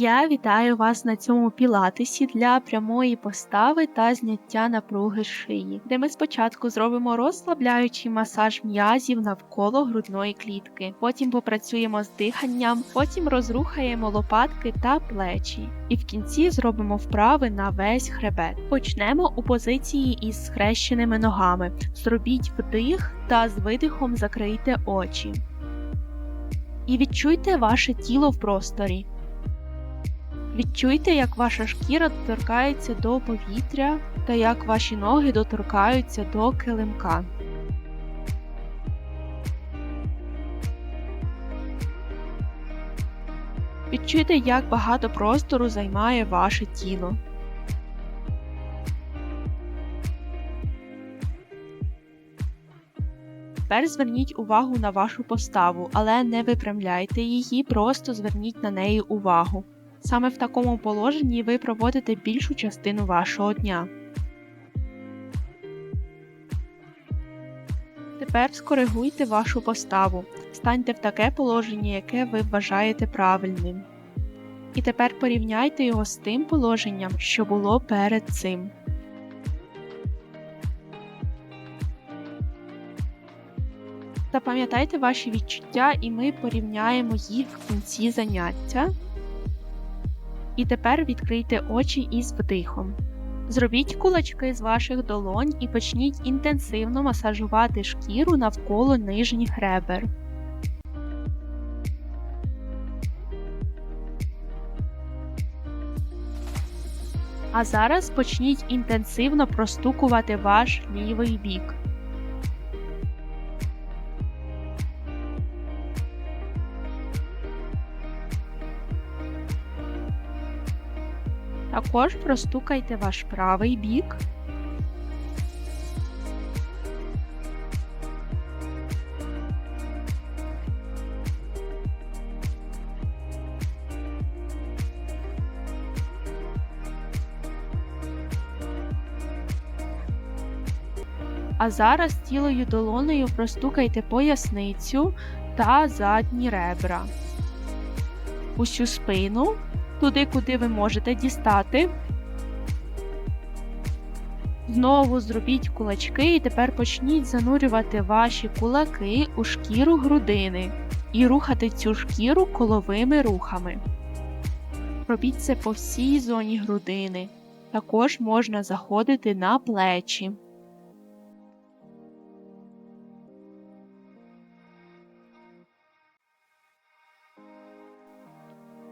Я вітаю вас на цьому пілатесі для прямої постави та зняття напруги шиї, де ми спочатку зробимо розслабляючий масаж м'язів навколо грудної клітки, потім попрацюємо з диханням, потім розрухаємо лопатки та плечі, і в кінці зробимо вправи на весь хребет. Почнемо у позиції із схрещеними ногами. Зробіть вдих та з видихом закрийте очі. І відчуйте ваше тіло в просторі. Відчуйте, як ваша шкіра доторкається до повітря та як ваші ноги доторкаються до килимка. Відчуйте, як багато простору займає ваше тіло. Тепер зверніть увагу на вашу поставу, але не випрямляйте її, просто зверніть на неї увагу. Саме в такому положенні ви проводите більшу частину вашого дня. Тепер скоригуйте вашу поставу. Станьте в таке положення, яке ви вважаєте правильним. І тепер порівняйте його з тим положенням, що було перед цим. Запам'ятайте ваші відчуття, і ми порівняємо їх в кінці заняття. І тепер відкрийте очі із вдихом. Зробіть кулачки з ваших долонь і почніть інтенсивно масажувати шкіру навколо нижніх ребер. А зараз почніть інтенсивно простукувати ваш лівий бік. Також простукайте ваш правий бік. А зараз цілою долонею простукайте поясницю та задні ребра, усю спину туди, куди ви можете дістати. Знову зробіть кулачки і тепер почніть занурювати ваші кулаки у шкіру грудини і рухати цю шкіру коловими рухами. Робіть це по всій зоні грудини. Також можна заходити на плечі.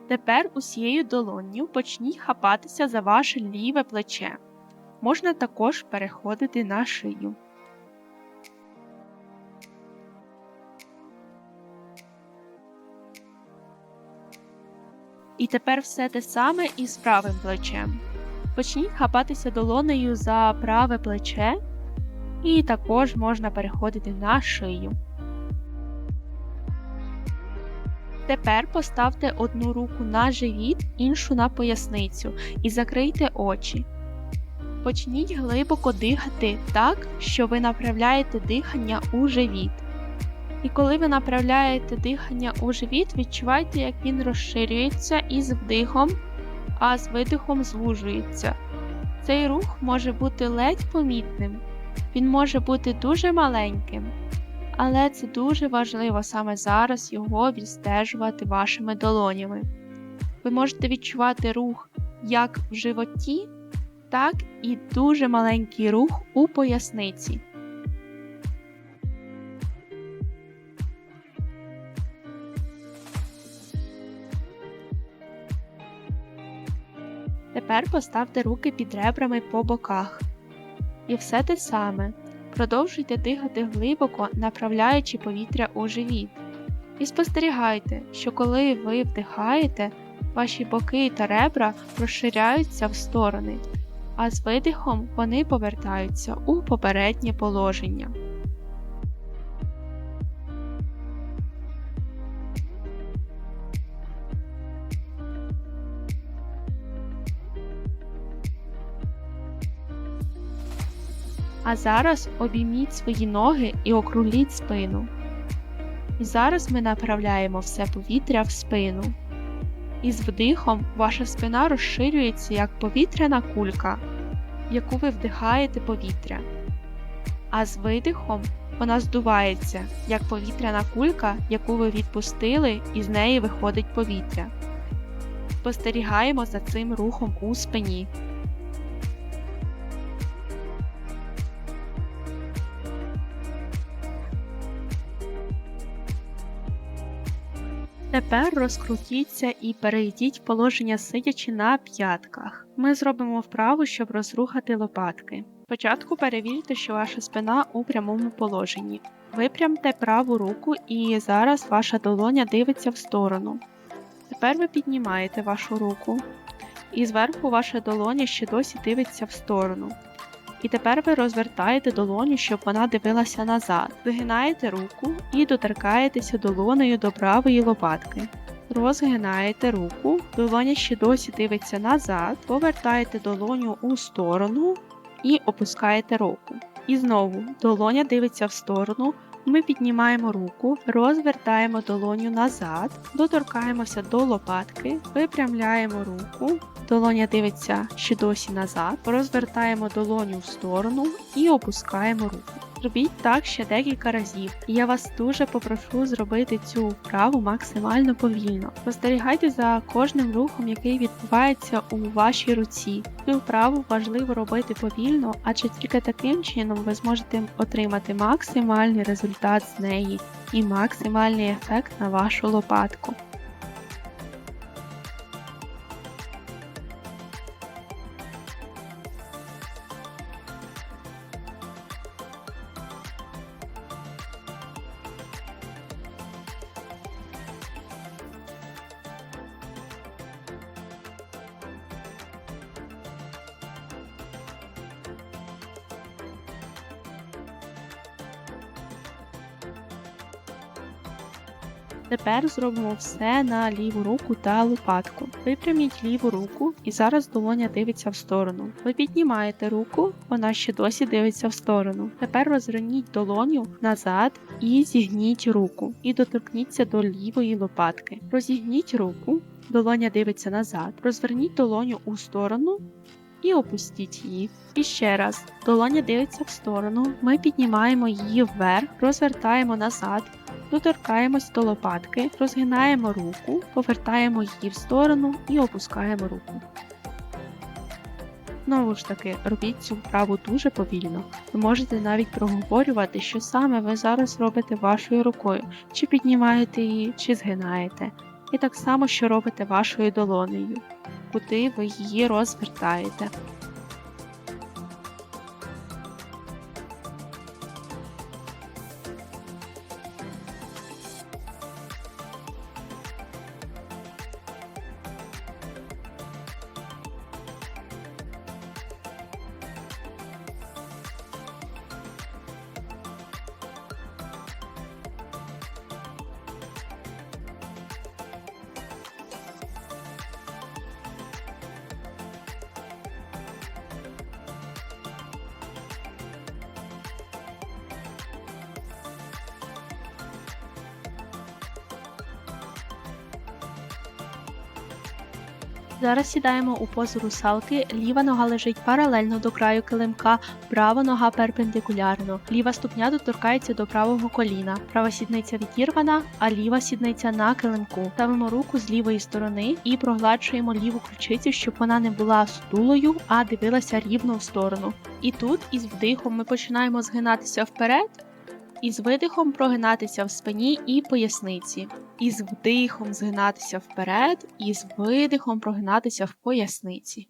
Тепер усією долонню почніть хапатися за ваше ліве плече. Можна також переходити на шию. І тепер все те саме із правим плечем. Почніть хапатися долонею за праве плече, і також можна переходити на шию. Тепер поставте одну руку на живіт, іншу на поясницю і закрийте очі. Почніть глибоко дихати так, що ви направляєте дихання у живіт. І коли ви направляєте дихання у живіт, відчувайте, як він розширюється із вдихом, а з видихом звужується. Цей рух може бути ледь помітним, він може бути дуже маленьким але це дуже важливо саме зараз його відстежувати вашими долонями. Ви можете відчувати рух як в животі, так і дуже маленький рух у поясниці. Тепер поставте руки під ребрами по боках. І все те саме. Продовжуйте дихати глибоко, направляючи повітря у живіт. І спостерігайте, що коли ви вдихаєте, ваші боки та ребра розширяються в сторони, а з видихом вони повертаються у попереднє положення. А зараз обійміть свої ноги і округліть спину. І зараз ми направляємо все повітря в спину. Із вдихом ваша спина розширюється як повітряна кулька, в яку ви вдихаєте повітря. А з видихом вона здувається, як повітряна кулька, яку ви відпустили, і з неї виходить повітря. Спостерігаємо за цим рухом у спині. Тепер розкрутіться і перейдіть в положення сидячи на п'ятках. Ми зробимо вправу, щоб розрухати лопатки. Спочатку перевірте, що ваша спина у прямому положенні. Випрямте праву руку і зараз ваша долоня дивиться в сторону. Тепер ви піднімаєте вашу руку, і зверху ваша долоня ще досі дивиться в сторону. І тепер ви розвертаєте долоню, щоб вона дивилася назад. Вигинаєте руку і доторкаєтеся долонею до правої лопатки. Розгинаєте руку, долоня ще досі дивиться назад, повертаєте долоню у сторону і опускаєте руку. І знову долоня дивиться в сторону. Ми піднімаємо руку, розвертаємо долоню назад, доторкаємося до лопатки, випрямляємо руку, долоня дивиться ще досі назад, розвертаємо долоню в сторону і опускаємо руку. Зробіть так ще декілька разів, і я вас дуже попрошу зробити цю вправу максимально повільно. Спостерігайте за кожним рухом, який відбувається у вашій руці. Цю вправу важливо робити повільно, адже тільки таким чином ви зможете отримати максимальний результат з неї і максимальний ефект на вашу лопатку. Тепер зробимо все на ліву руку та лопатку. Випряміть ліву руку і зараз долоня дивиться в сторону. Ви піднімаєте руку, вона ще досі дивиться в сторону. Тепер розверніть долоню назад і зігніть руку. І доторкніться до лівої лопатки. Розігніть руку, долоня дивиться назад. Розверніть долоню у сторону. І опустіть її. І ще раз. Долоня дивиться в сторону. Ми піднімаємо її вверх, розвертаємо назад, доторкаємось до лопатки, розгинаємо руку, повертаємо її в сторону і опускаємо руку. Знову ж таки, робіть цю вправу дуже повільно. Ви можете навіть проговорювати, що саме ви зараз робите вашою рукою, чи піднімаєте її, чи згинаєте. І так само, що робите вашою долонею, куди ви її розвертаєте. Зараз сідаємо у позу русалки, ліва нога лежить паралельно до краю килимка, права нога перпендикулярно. Ліва ступня доторкається до правого коліна, права сідниця відірвана, а ліва сідниця на килимку. Ставимо руку з лівої сторони і прогладжуємо ліву ключицю, щоб вона не була стулою, а дивилася рівно в сторону. І тут із вдихом ми починаємо згинатися вперед. І з видихом прогинатися в спині і поясниці. І з вдихом згинатися вперед, і з видихом прогинатися в поясниці.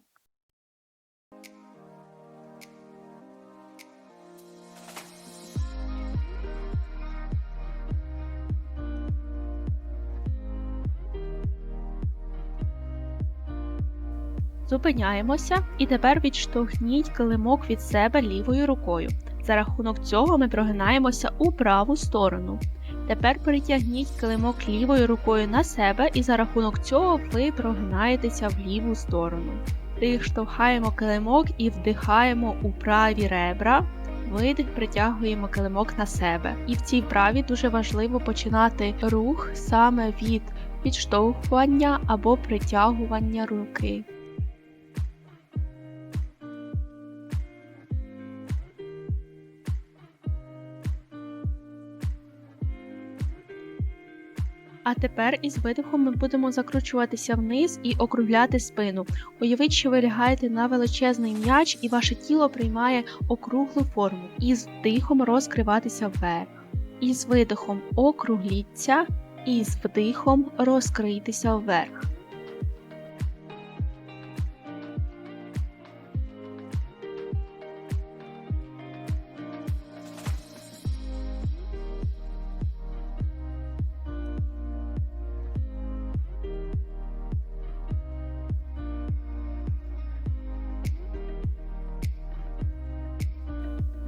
Зупиняємося і тепер відштовхніть килимок від себе лівою рукою. За рахунок цього ми прогинаємося у праву сторону. Тепер перетягніть килимок лівою рукою на себе, і за рахунок цього ви прогинаєтеся в ліву сторону. Вдих штовхаємо килимок і вдихаємо у праві ребра. Видих притягуємо килимок на себе. І в цій вправі дуже важливо починати рух саме від підштовхування або притягування руки. А тепер із видихом ми будемо закручуватися вниз і округляти спину. Уявіть, що ви лягаєте на величезний м'яч і ваше тіло приймає округлу форму. І з дихом розкриватися вверх. І з видихом округліться, і з вдихом розкритися вверх.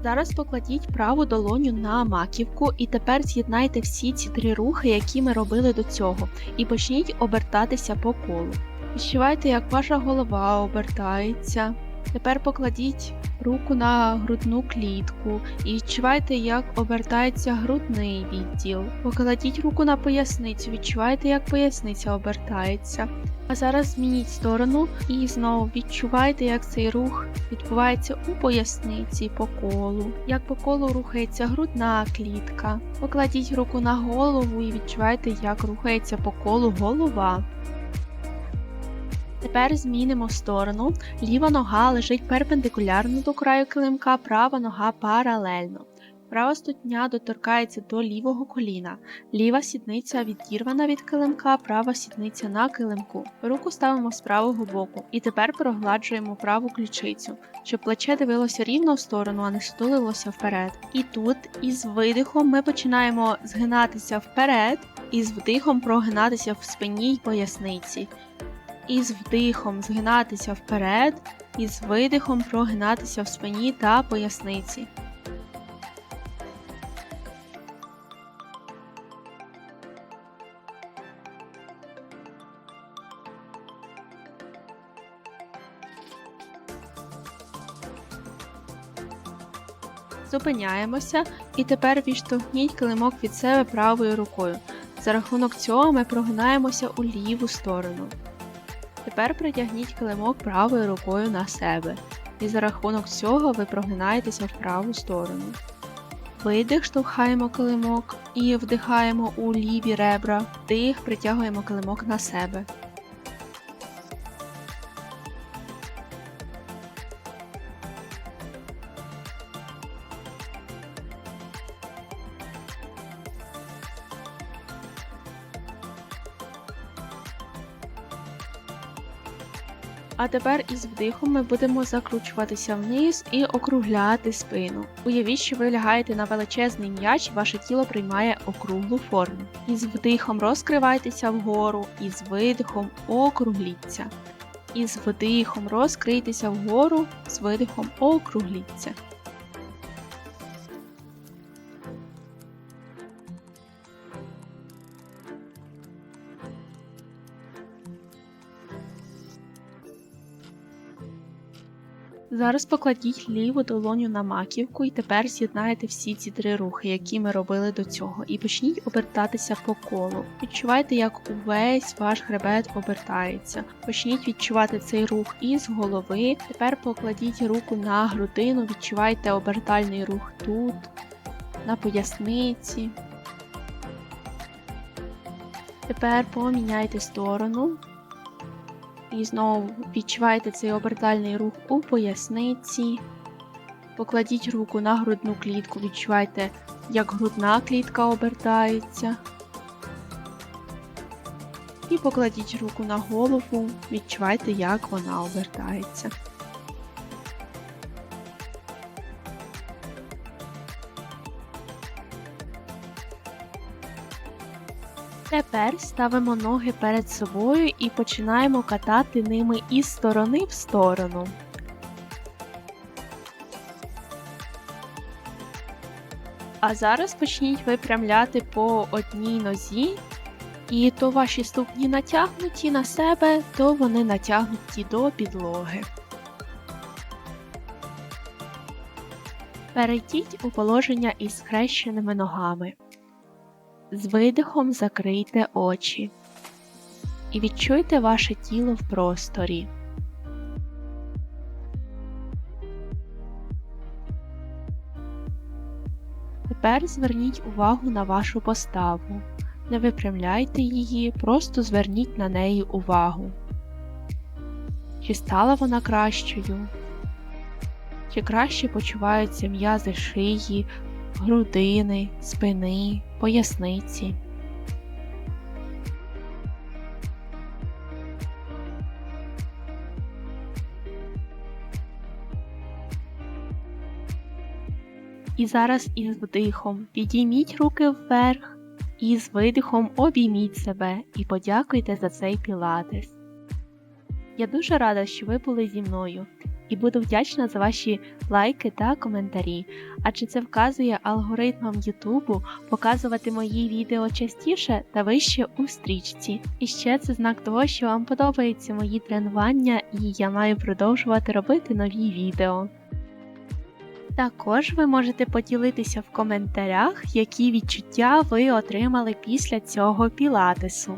Зараз покладіть праву долоню на маківку і тепер з'єднайте всі ці три рухи, які ми робили до цього, і почніть обертатися по колу. Відчувайте, як ваша голова обертається. Тепер покладіть руку на грудну клітку і відчувайте, як обертається грудний відділ. Покладіть руку на поясницю, відчувайте, як поясниця обертається. А зараз змініть сторону і знову відчувайте, як цей рух відбувається у поясниці по колу, як по колу рухається грудна клітка. Покладіть руку на голову і відчувайте, як рухається по колу голова. Тепер змінимо сторону. Ліва нога лежить перпендикулярно до краю килимка, права нога паралельно. Права ступня доторкається до лівого коліна, ліва сідниця відірвана від килимка, права сідниця на килимку. Руку ставимо з правого боку і тепер прогладжуємо праву ключицю, щоб плече дивилося рівно в сторону, а не стулилося вперед. І тут із видихом ми починаємо згинатися вперед, і з вдихом прогинатися в спині й поясниці. І з вдихом згинатися вперед, і з видихом прогинатися в спині та поясниці. Зупиняємося і тепер відштовхніть килимок від себе правою рукою. За рахунок цього ми прогинаємося у ліву сторону. Тепер притягніть килимок правою рукою на себе. І за рахунок цього ви прогинаєтеся в праву сторону. Видих, штовхаємо килимок і вдихаємо у ліві ребра, вдих, притягуємо килимок на себе. А тепер із вдихом ми будемо закручуватися вниз і округляти спину. Уявіть, що ви лягаєте на величезний м'яч, ваше тіло приймає округлу форму. Із вдихом розкривайтеся вгору, із видихом округліться. Із вдихом розкрийтеся вгору, з видихом округліться. Зараз покладіть ліву долоню на маківку і тепер з'єднаєте всі ці три рухи, які ми робили до цього, і почніть обертатися по колу. Відчувайте, як увесь ваш хребет обертається. Почніть відчувати цей рух із голови. Тепер покладіть руку на грудину, відчувайте обертальний рух тут, на поясниці. Тепер поміняйте сторону. І знову відчувайте цей обертальний рух у поясниці. Покладіть руку на грудну клітку, відчувайте, як грудна клітка обертається. І покладіть руку на голову, відчувайте, як вона обертається. Тепер ставимо ноги перед собою і починаємо катати ними із сторони в сторону. А зараз почніть випрямляти по одній нозі, і то ваші ступні натягнуті на себе, то вони натягнуті до підлоги. Перейдіть у положення із схрещеними ногами. З видихом закрийте очі. і відчуйте ваше тіло в просторі. Тепер зверніть увагу на вашу поставу. Не випрямляйте її, просто зверніть на неї увагу. Чи стала вона кращою? Чи краще почуваються м'язи шиї, грудини, спини, поясниці? І зараз із вдихом підійміть руки вверх і з видихом обійміть себе і подякуйте за цей пілатес. Я дуже рада, що ви були зі мною, і буду вдячна за ваші лайки та коментарі, адже це вказує алгоритмам Ютубу показувати мої відео частіше та вище у стрічці. І ще це знак того, що вам подобаються мої тренування, і я маю продовжувати робити нові відео. Також ви можете поділитися в коментарях, які відчуття ви отримали після цього пілатесу.